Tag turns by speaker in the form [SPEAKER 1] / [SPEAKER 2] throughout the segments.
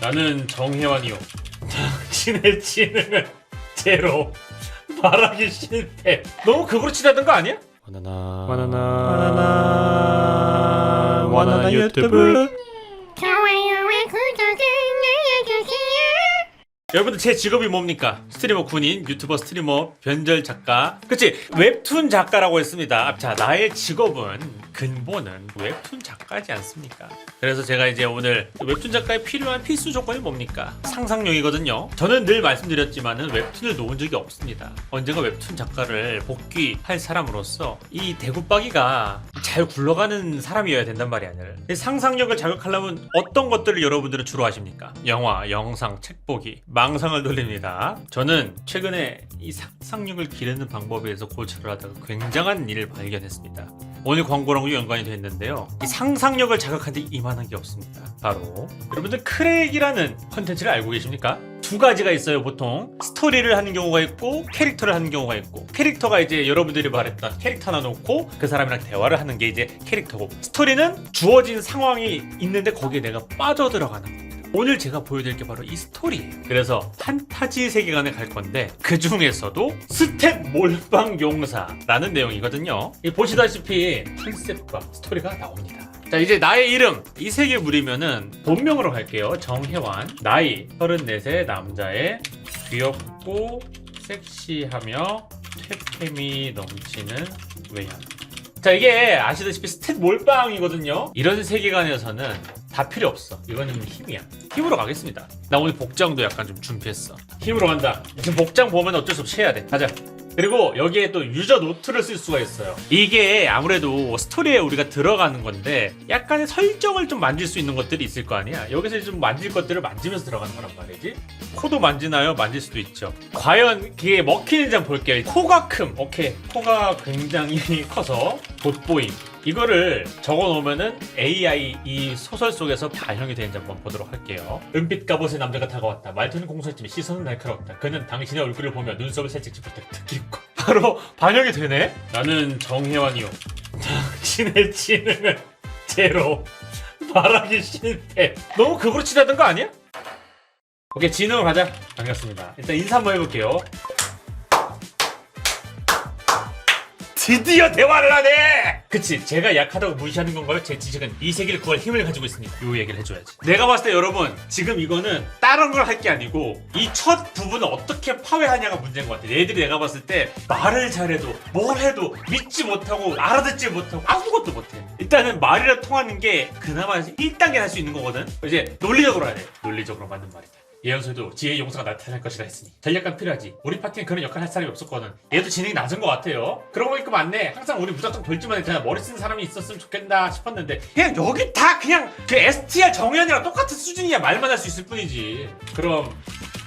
[SPEAKER 1] 나는 정혜원이요. 당신의 지능은 제로. 말하기 실패. 너무 그거로 치닫는 거 아니야? 바나나.
[SPEAKER 2] 바나나 바나나 바나나 유튜브
[SPEAKER 1] 여러분들 제 직업이 뭡니까? 스트리머 군인, 유튜버 스트리머, 변절 작가. 그치? 웹툰 작가라고 했습니다. 자, 나의 직업은 근본은 웹툰 작가지 않습니까? 그래서 제가 이제 오늘 웹툰 작가에 필요한 필수 조건이 뭡니까? 상상력이거든요. 저는 늘 말씀드렸지만은 웹툰을 놓은 적이 없습니다. 언젠가 웹툰 작가를 복귀할 사람으로서 이 대구박이가 잘 굴러가는 사람이어야 된단 말이 아니라 상상력을 자극하려면 어떤 것들을 여러분들은 주로 하십니까? 영화, 영상, 책 보기, 망상을 돌립니다. 저는 최근에 이 상상력을 기르는 방법에 대해서 고찰을 하다가 굉장한 일을 발견했습니다. 오늘 광고랑도 연관이 됐는데요. 이 상상력을 자극하는데 이만한 게 없습니다. 바로 여러분들 크랙이라는 컨텐츠를 알고 계십니까? 두 가지가 있어요 보통 스토리를 하는 경우가 있고 캐릭터를 하는 경우가 있고 캐릭터가 이제 여러분들이 말했던 캐릭터 하나 놓고 그 사람이랑 대화를 하는 게 이제 캐릭터고 스토리는 주어진 상황이 있는데 거기에 내가 빠져들어가는 겁니다 오늘 제가 보여드릴 게 바로 이 스토리예요. 그래서 판타지 세계관에 갈 건데 그 중에서도 스텝 몰빵 용사라는 내용이거든요. 이 보시다시피 컨셉과 스토리가 나옵니다. 자 이제 나의 이름. 이 세개 물이면은 본명으로 갈게요. 정혜환. 나이 34세 남자의 귀엽고 섹시하며 퇴폐미 넘치는 외양 자 이게 아시다시피 스탯 몰빵이거든요. 이런 세계관에서는 다 필요 없어 이거는 힘이야 힘으로 가겠습니다 나 오늘 복장도 약간 좀 준비했어 힘으로 간다 지금 복장 보면 어쩔 수 없이 해야 돼 가자 그리고 여기에 또 유저 노트를 쓸 수가 있어요. 이게 아무래도 스토리에 우리가 들어가는 건데 약간의 설정을 좀 만질 수 있는 것들이 있을 거 아니야. 여기서 좀 만질 것들을 만지면서 들어가는 거란 말이지. 코도 만지나요? 만질 수도 있죠. 과연 그게 먹히는지 한번 볼게요. 코가 큼. 오케이. 코가 굉장히 커서 돋보임. 이거를 적어 놓으면은 AI 이 소설 속에서 반영이 되는지 한번 보도록 할게요. 은빛 갑옷의 남자가 다가왔다. 말투는 공손했지만 시선은 날카로웠다. 그는 당신의 얼굴을 보며 눈썹을 살짝 짚었다. 듣기고 바로 반영이 되네. 나는 정혜원이요. 당신의 지능은 제로. 말하기 실패. 너무 그거로 치닫는 거 아니야? 오케이 지능으로 가자. 반갑습니다. 일단 인사 한번 해볼게요. 드디어 대화를 하네! 그치, 제가 약하다고 무시하는 건가요? 제 지식은 이 세계를 구할 힘을 가지고 있습니다. 요 얘기를 해줘야지. 내가 봤을 때 여러분, 지금 이거는 다른 걸 할 게 아니고, 이 첫 부분을 어떻게 파괴하냐가 문제인 것 같아. 얘들이 내가 봤을 때 말을 잘해도, 뭘 해도 믿지 못하고, 알아듣지 못하고, 아무것도 못해. 일단은 말이라 통하는 게 그나마 1단계 할 수 있는 거거든? 이제 논리적으로 해야 돼. 논리적으로 맞는 말이다. 예언서도 지혜의 용사가 나타날 것이라 했으니 전략감 필요하지. 우리 파티는 그런 역할 할 사람이 없었거든. 얘도 지능이 낮은 것 같아요. 그러고 보니까 맞네. 항상 우리 무작정 돌지만 그냥 머리 쓰는 사람이 있었으면 좋겠다 싶었는데 그냥 여기 다 그냥 그 STR 정현이랑 똑같은 수준이야. 말만 할 수 있을 뿐이지. 그럼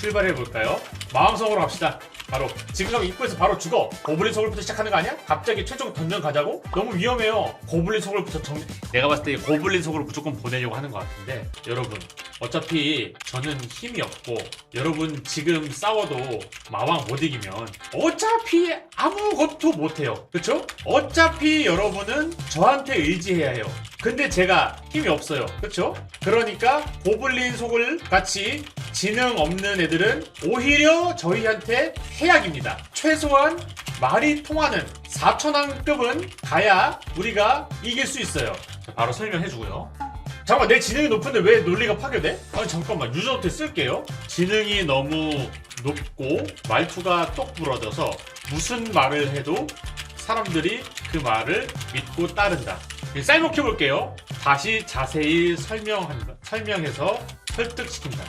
[SPEAKER 1] 출발해볼까요? 마음속으로 갑시다 바로 지금 가면 입구에서 바로 죽어 고블린 속을부터 시작하는 거 아니야? 갑자기 최종 던전 가자고? 너무 위험해요 고블린 속을부터 정... 내가 봤을 때 고블린 속으로 무조건 보내려고 하는 것 같은데 여러분 어차피 저는 힘이 없고 여러분 지금 싸워도 마왕 못 이기면 어차피 아무것도 못해요 그쵸? 어차피 여러분은 저한테 의지해야 해요 근데 제가 힘이 없어요. 그쵸? 그러니까 고블린 속을 같이 지능 없는 애들은 오히려 저희한테 해악입니다. 최소한 말이 통하는 4천왕급은 가야 우리가 이길 수 있어요. 자, 바로 설명해주고요. 잠깐만 내 지능이 높은데 왜 논리가 파괴돼? 아니 잠깐만. 유저한테 쓸게요. 지능이 너무 높고 말투가 똑 부러져서 무슨 말을 해도 사람들이 그 말을 믿고 따른다 쌀먹혀 볼게요. 다시 자세히 설명한다. 설명해서 설득시킨다.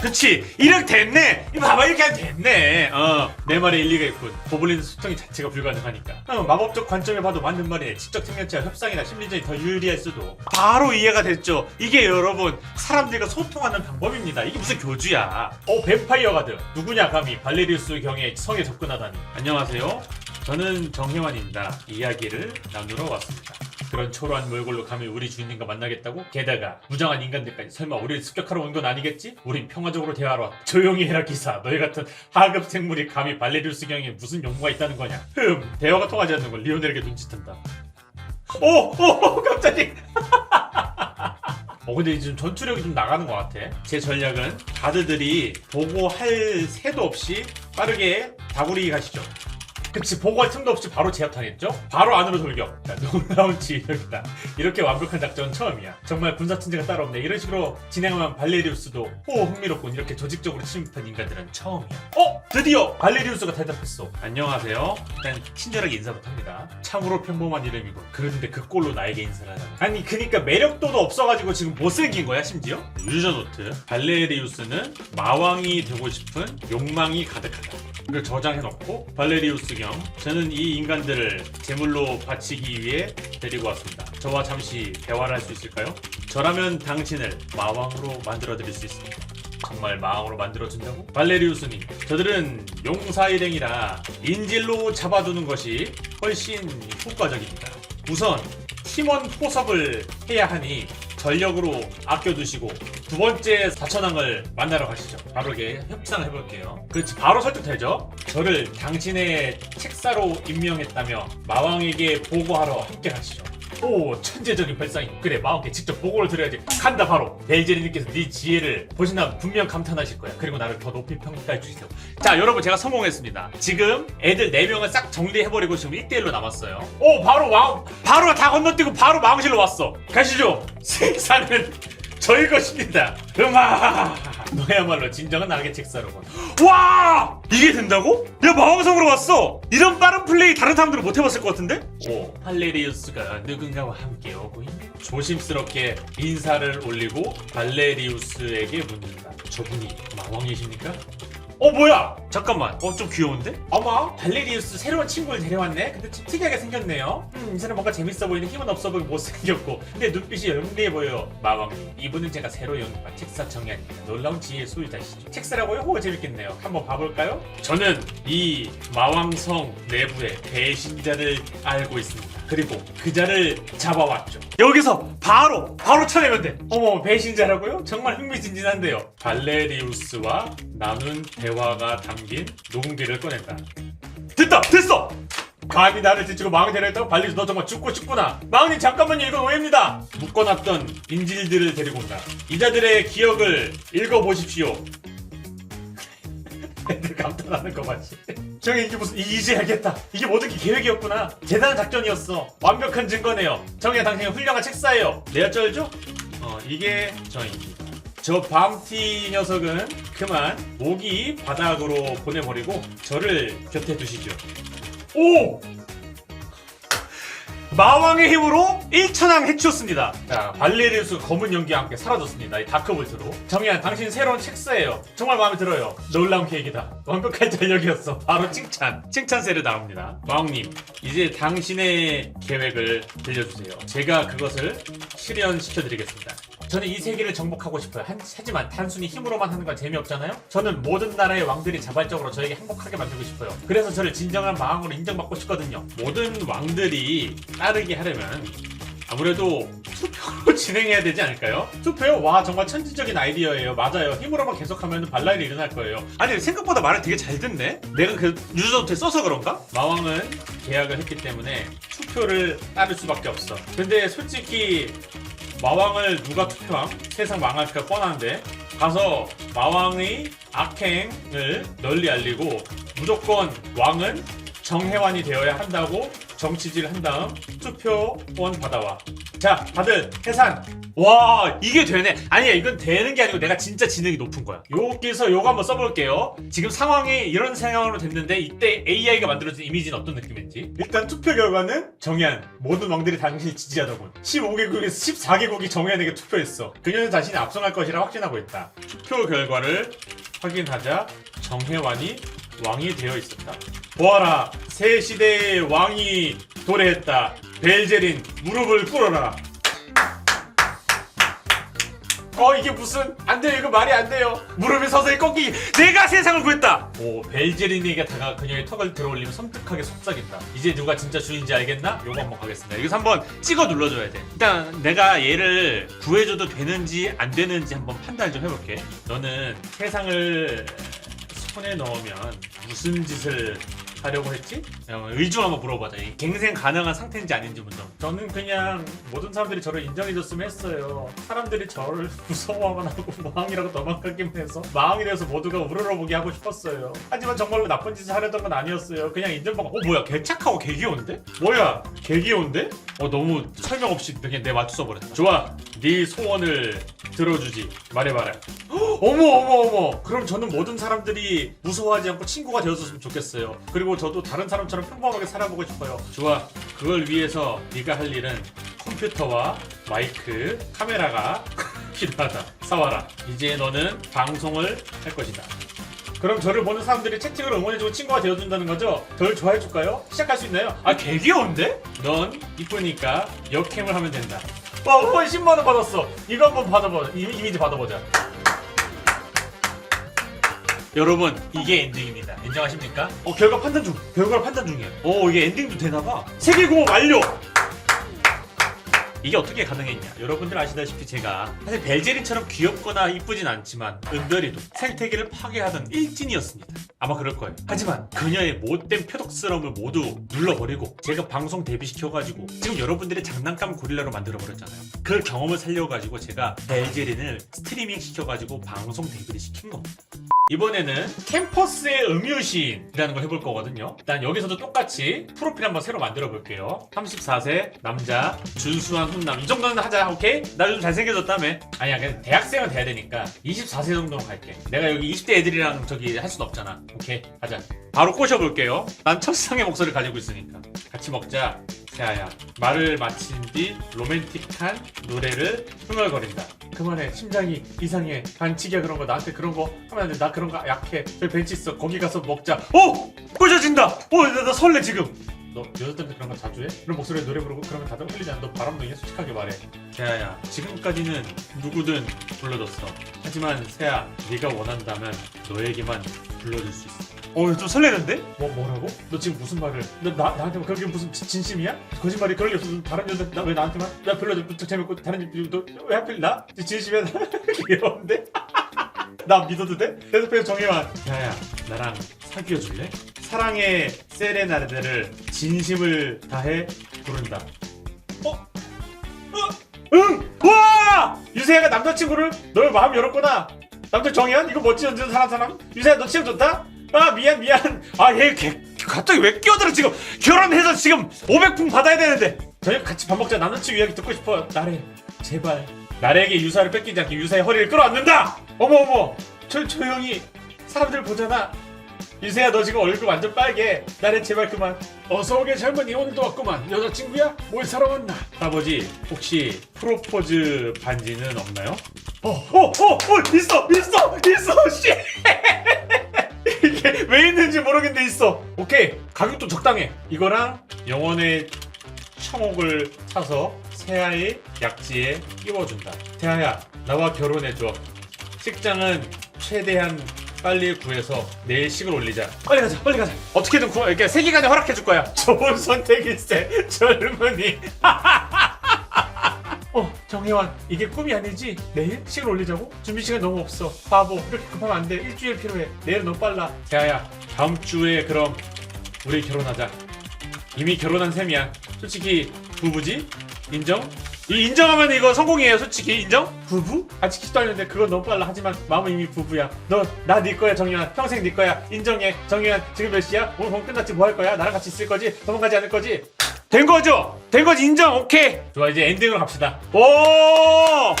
[SPEAKER 1] 그치. 이렇게 됐네. 이거 봐봐 이렇게 하면 됐네. 어내 말에 일리가 있군. 고블린 수정이 자체가 불가능하니까. 어, 마법적 관점에 봐도 맞는 말이네 지적 생명체와 협상이나 심리전이 더 유리할 수도. 바로 이해가 됐죠. 이게 여러분 사람들과 소통하는 방법입니다. 이게 무슨 교주야. 어 뱀파이어 가드. 누구냐 감히. 발레리우스 경의 성에 접근하다니. 안녕하세요. 저는 정혜환입니다. 이야기를 나누러 왔습니다 그런 초라한 몰골로 감히 우리 주인님과 만나겠다고? 게다가 무장한 인간들까지 설마 우리를 습격하러 온 건 아니겠지? 우린 평화적으로 대화하러 왔다. 조용히 해라 기사. 너희 같은 하급 생물이 감히 발레리우스 경에 무슨 용무가 있다는 거냐? 흠 대화가 통하지 않는 걸 리오넬에게 눈치탄다. 오! 오! 오, 갑자기! 어 근데 지금 전투력이 좀 나가는 것 같아. 제 전략은 가드들이 보고 할 새도 없이 빠르게 다구리 가시죠. 그치 보고할 틈도 없이 바로 제압당했죠? 바로 안으로 돌격. 자, 놀라운 지휘력이다. 이렇게 완벽한 작전은 처음이야. 정말 군사 천재가 따로 없네. 이런 식으로 진행하면 발레리우스도 오 흥미롭군 이렇게 조직적으로 침입한 인간들은 처음이야. 어? 드디어 발레리우스가 대답했어. 안녕하세요. 일단 친절하게 인사부터 합니다. 참으로 평범한 이름이고 그런데 그 꼴로 나에게 인사를 하다니 아니 그니까 매력도도 없어가지고 지금 못생긴 거야 심지어? 유저 노트. 발레리우스는 마왕이 되고 싶은 욕망이 가득하다 이걸 저장해놓고 발레리우스 겸 저는 이 인간들을 제물로 바치기 위해 데리고 왔습니다. 저와 잠시 대화를 할 수 있을까요? 저라면 당신을 마왕으로 만들어드릴 수 있습니다. 정말 마왕으로 만들어준다고? 발레리우스님, 저들은 용사 일행이라 인질로 잡아두는 것이 훨씬 효과적입니다. 우선 팀원 포섭을 해야 하니 전력으로 아껴두시고 두 번째 사천왕을 만나러 가시죠. 바로 이게 협상을 해볼게요. 그렇지 바로 설득되죠? 저를 당신의 책사로 임명했다며 마왕에게 보고하러 함께 가시죠. 오 천재적인 발상이. 그래 마왕께 직접 보고를 드려야지. 간다 바로. 벨제리님께서 네 지혜를 보신다면 분명 감탄하실 거야. 그리고 나를 더 높이 평가해 주시죠 자 여러분 제가 성공했습니다. 지금 애들 4명을 싹 정리해버리고 지금 1대1로 남았어요. 오 바로 왕 바로 다 건너뛰고 바로 마왕실로 왔어. 가시죠. 세상은 저희 것입니다. 음아 너야말로 진정한 악의 책사로군. 와! 이게 된다고? 야 마왕성으로 왔어! 이런 빠른 플레이 다른 사람들은 못 해봤을 것 같은데? 오 발레리우스가 누군가와 함께 오고 있네. 조심스럽게 인사를 올리고 발레리우스에게 묻는다. 저분이 마왕이십니까? 어 뭐야? 잠깐만. 어 좀 귀여운데? 어머 발레리우스 새로운 친구를 데려왔네. 근데 좀 특이하게 생겼네요. 음 이 사람 뭔가 재밌어 보이는 힘은 없어 보이고 못생겼고. 근데 눈빛이 영리해 보여. 마왕님 이분은 제가 새로 연구한 책사 정의아닙니다. 놀라운 지혜의 소유자시죠. 책사라고요? 오 재밌겠네요. 한번 봐볼까요? 저는 이 마왕성 내부의 배신자를 알고 있습니다 그리고 그 자를 잡아왔죠. 여기서 바로 바로 쳐내면 돼. 어머 배신자라고요? 정말 흥미진진한데요. 발레리우스와 나눈 대화가 담긴 녹음기를 꺼낸다. 됐다 됐어! 감히 나를 뒤치고 마왕이 데려했다고 발리스 너 정말 죽고 싶구나. 마왕님 잠깐만요 이건 오해입니다. 묶어놨던 인질들을 데리고 온다. 이자들의 기억을 읽어보십시오 애들 감탄하는 거 맞지? 저게 이게 무슨 이제 알겠다. 이게 모든 게 계획이었구나. 대단한 작전이었어. 완벽한 증거네요. 정의 당신은 훌륭한 책사예요. 내가 쩔죠? 어 이게 저입니다. 저 밤티 녀석은 그만 모기 바닥으로 보내버리고 저를 곁에 두시죠. 오! 마왕의 힘으로 1천왕 해치웠습니다. 자, 발레리우스 검은 연기와 함께 사라졌습니다. 이 다크볼트로. 정의한 당신 새로운 책사예요. 정말 마음에 들어요. 놀라운 계획이다. 완벽한 전력이었어. 바로 칭찬. 칭찬세를 나옵니다. 마왕님, 이제 당신의 계획을 들려주세요. 제가 그것을 실현시켜드리겠습니다. 저는 이 세계를 정복하고 싶어요. 한- 하지만 단순히 힘으로만 하는 건 재미없잖아요? 저는 모든 나라의 왕들이 자발적으로 저에게 행복하게 만들고 싶어요. 그래서 저를 진정한 마왕으로 인정받고 싶거든요. 모든 왕들이 따르게 하려면 아무래도 투표로 진행해야 되지 않을까요? 투표요? 와 정말 천지적인 아이디어예요. 맞아요. 힘으로만 계속하면 반란이 일어날 거예요. 아니 생각보다 말을 되게 잘 듣네. 내가 그 유저한테 써서 그런가? 마왕은 계약을 했기 때문에 투표를 따를 수밖에 없어. 근데 솔직히 마왕을 누가 투표함? 세상 망할까 뻔한데 가서 마왕의 악행을 널리 알리고 무조건 왕은 정혜환이 되어야 한다고 정치질을 한 다음 투표권 받아와. 자, 다들 해산. 와, 이게 되네. 아니야, 이건 되는 게 아니고 내가 진짜 지능이 높은 거야. 여기서 요거 한번 써볼게요. 지금 상황이 이런 상황으로 됐는데 이때 AI가 만들어진 이미지는 어떤 느낌인지. 일단 투표 결과는 정현. 모든 왕들이 당신을 지지하더군. 15개국에서 14개국이 정현에게 투표했어. 그녀는 자신이 압승할 것이라 확신하고 있다. 투표 결과를 확인하자 정혜환이 왕이 되어 있었다. 보아라, 새 시대의 왕이 도래했다. 벨제린 무릎을 꿇어라. 어 이게 무슨 안 돼요. 이거 말이 안 돼요. 무릎이 서서히 꺾이기. 내가 세상을 구했다. 오 벨제린에게 다가 그녀의 턱을 들어올리며 섬뜩하게 속삭인다. 이제 누가 진짜 주인인지 알겠나? 요거 한번 가겠습니다. 여기서 한번 찍어 눌러줘야 돼. 일단 내가 얘를 구해줘도 되는지 안 되는지 한번 판단을 좀 해볼게. 너는 세상을 손에 넣으면 무슨 짓을 하려고 했지? 어, 의중 한번 물어보자. 이 갱생 가능한 상태인지 아닌지 먼저. 저는 그냥 모든 사람들이 저를 인정해줬으면 했어요. 사람들이 저를 무서워만 하고 마왕이라고 도망가기만 해서 마왕이 돼서 모두가 우러러보게 하고 싶었어요. 하지만 정말로 나쁜 짓을 하려던 건 아니었어요. 그냥 인정받고 어 뭐야 개 착하고 개 귀여운데? 뭐야 개 귀여운데? 어 너무 설명 없이 그냥 내 맞춰 버렸다. 좋아, 네 소원을 들어주지. 말해봐라. 헉, 어머 어머 어머. 그럼 저는 모든 사람들이 무서워하지 않고 친구가 되어줬으면 좋겠어요. 그리고 저도 다른 사람처럼 평범하게 살아보고 싶어요. 좋아. 그걸 위해서 네가 할 일은 컴퓨터와 마이크, 카메라가 필요하다. 사와라. 이제 너는 방송을 할 것이다. 그럼 저를 보는 사람들이 채팅을 응원해주고 친구가 되어준다는 거죠? 저를 좋아해줄까요? 시작할 수 있나요? 아, 개 귀여운데? 넌 이쁘니까 역행을 하면 된다. 와, 후원 10만원 받았어. 이거 한번 받아보자. 이, 이미지 받아보자. 여러분, 이게 엔딩입니다. 인정하십니까? 어, 결과 판단 중. 결과를 판단 중이에요. 어, 이게 엔딩도 되나봐. 세계 공업 완료! 이게 어떻게 가능했냐? 여러분들 아시다시피 제가 사실 벨제린처럼 귀엽거나 이쁘진 않지만 은별이도 생태계를 파괴하던 일진이었습니다. 아마 그럴 거예요. 하지만 그녀의 못된 표독스러움을 모두 눌러버리고 제가 방송 데뷔시켜가지고 지금 여러분들의 장난감 고릴라로 만들어버렸잖아요. 그 경험을 살려가지고 제가 벨제린을 스트리밍 시켜가지고 방송 데뷔를 시킨 겁니다. 이번에는 캠퍼스의 음유시인이라는 걸 해볼 거거든요. 일단 여기서도 똑같이 프로필 한번 새로 만들어 볼게요. 34세 남자 준수한 훈남 이 정도는 하자 오케이? 나 요즘 잘생겨졌다며. 아니야 그냥 대학생은 돼야 되니까 24세 정도는 갈게. 내가 여기 20대 애들이랑 저기 할 순 없잖아. 오케이 가자. 바로 꼬셔볼게요. 난 첫상의 목소리를 가지고 있으니까. 같이 먹자. 세아야 말을 마친 뒤 로맨틱한 노래를 흥얼거린다. 그만해. 심장이 이상해. 반칙이야 그런 거. 나한테 그런 거 하면 안 돼. 나 그런 거 약해. 저기 벤치 있어. 거기 가서 먹자. 오! 꼬셔진다. 오! 나, 나 설레 지금 너 여자들한테 그런 거 자주 해? 그런 목소리에 노래 부르고 그러면 다들 흘리잖아 너 바람도 있냐 솔직하게 말해 세아야 지금까지는 누구든 불러줬어 하지만 세아 네가 원한다면 너에게만 불러줄 수 있어 어, 좀 설레는데? 뭐, 뭐라고? 너 지금 무슨 말을? 너 나, 나한테 그게 무슨 진- 진심이야? 거짓말이 그럴 리 없어. 다른 여자, 나 왜 나한테만? 나 별로 좀 재밌고, 다른 집, 너왜 하필 나? 진심이야? 귀여운데? 나 믿어도 돼? 대답해서 정해만. 야야, 나랑 사귀어 줄래? 사랑의 세레나데를 진심을 다해 부른다. 어? 어? 응! 와! 유세아가 남자친구를 너의 마음 열었구나. 남자 정현? 이거 멋진 연주 사람 사람? 유세아 너 취향 좋다? 아 미안 미안. 아얘 갑자기 왜 끼어들어 지금 결혼해서 지금 500풍 받아야 되는데. 저녁 같이 밥 먹자 남자친구 이야기 듣고 싶어. 나래 제발. 나래에게 유사를 뺏기지 않게 유사의 허리를 끌어안는다. 어머 어머. 저 조용히 사람들 보잖아. 유세야 너 지금 얼굴 완전 빨개. 나래 제발 그만. 어서 오게 젊은이 오늘도 왔구만. 여자친구야? 뭘 사러 왔나? 아버지 혹시 프로포즈 반지는 없나요? 어 어 어어 어, 있어 있어 있어 씨. 이게 왜 있는지 모르겠는데 있어. 오케이 가격도 적당해. 이거랑 영원의 청옥을 사서 세아의 약지에 끼워준다. 세아야 나와 결혼해줘. 식장은 최대한 빨리 구해서 내일 식을 올리자. 빨리 가자, 빨리 가자. 어떻게든 구워, 이렇게 세기간에 허락해 줄 거야. 좋은 선택일세, 젊은이. 어, 정혜원, 이게 꿈이 아니지? 내일 식을 올리자고? 준비 시간 너무 없어. 바보, 이렇게 급하면 안 돼. 일주일 필요해. 내일은 너무 빨라. 야야, 다음 주에 그럼 우리 결혼하자. 이미 결혼한 셈이야. 솔직히 부부지? 인정? 이 인정하면 이거 성공이에요 솔직히 인정? 부부? 아직 기도 하는데 그건 너무 빨라 하지만 마음은 이미 부부야 너 나 네 거야 정유한 평생 네 거야 인정해 정유한 지금 몇 시야? 오늘 공 끝났지 뭐 할 거야? 나랑 같이 있을 거지? 도망가지 않을 거지? 된 거죠? 된 거지 인정 오케이 좋아 이제 엔딩으로 갑시다 오!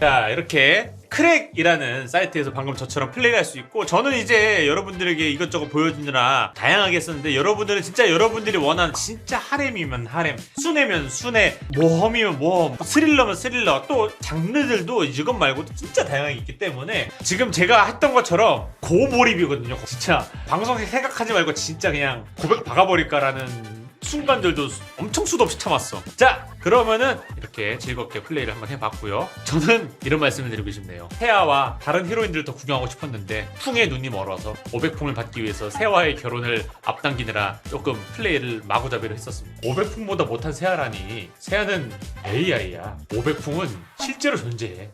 [SPEAKER 1] 자 이렇게 크랙이라는 사이트에서 방금 저처럼 플레이할 수 있고 저는 이제 여러분들에게 이것저것 보여주느라 다양하게 했었는데 여러분들은 진짜 여러분들이 원하는 진짜 하렘이면 하렘 순애면 순애 모험이면 모험 스릴러면 스릴러 또 장르들도 이것 말고도 진짜 다양하게 있기 때문에 지금 제가 했던 것처럼 고몰입이거든요. 진짜 방송에 생각하지 말고 진짜 그냥 고백 박아버릴까라는 순간들도 엄청 수도 없이 참았어. 자, 그러면은 이렇게 즐겁게 플레이를 한번 해봤고요. 저는 이런 말씀을 드리고 싶네요. 세아와 다른 히로인들을 더 구경하고 싶었는데 풍의 눈이 멀어서 500풍을 받기 위해서 세아와의 결혼을 앞당기느라 조금 플레이를 마구잡이로 했었습니다. 500풍보다 못한 세아라니 세아는 AI야. 500풍은 실제로 존재해.